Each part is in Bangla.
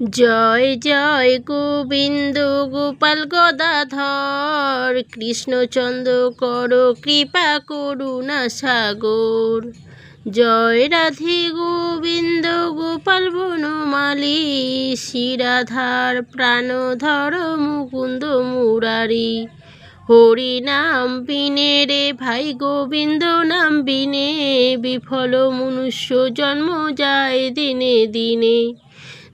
জয় জয় গোবিন্দ গোপাল গদাধর, কৃষ্ণচন্দ্র কর কৃপা, করুণা সাগর। জয় রাধে গোবিন্দ গোপাল বনমালী শিরাধার প্রাণধর মুকুন্দ মুরারি। হরি নাম বিনে রে ভাই গোবিন্দ নাম বিনে, বিফল মনুষ্য জন্ম যায় দিনে দিনে।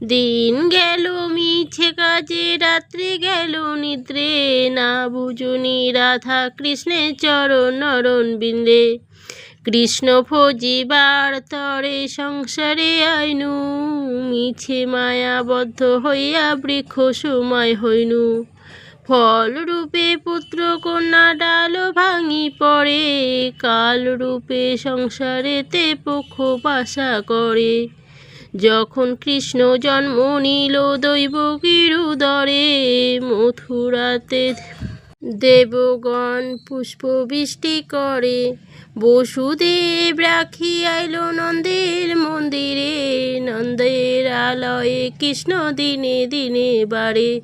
দিন গেল, মিছে কাজে, রাত্রি গেল, নিদ্রে। না বুঝুনি রাধা কৃষ্ণের চরণ নরণ বিন্দে। কৃষ্ণ ফজিবার তরে সংসারে আইনু, মিছে মায়াবদ্ধ হইয়া বৃক্ষ সময় হইনু। ফল রূপে পুত্র কন্যা ডাল ভাঙি পড়ে কাল রূপে সংসারেতে পক্ষ বাসা করে। যখন কৃষ্ণ জন্ম নিল দৈব গিরুদরে, মথুরাতে দেবগণ পুষ্প বৃষ্টি করে। বসুদেব রাখি আইল নন্দের মন্দিরে, নন্দের আলয়ে কৃষ্ণ দিনে দিনে বাড়ে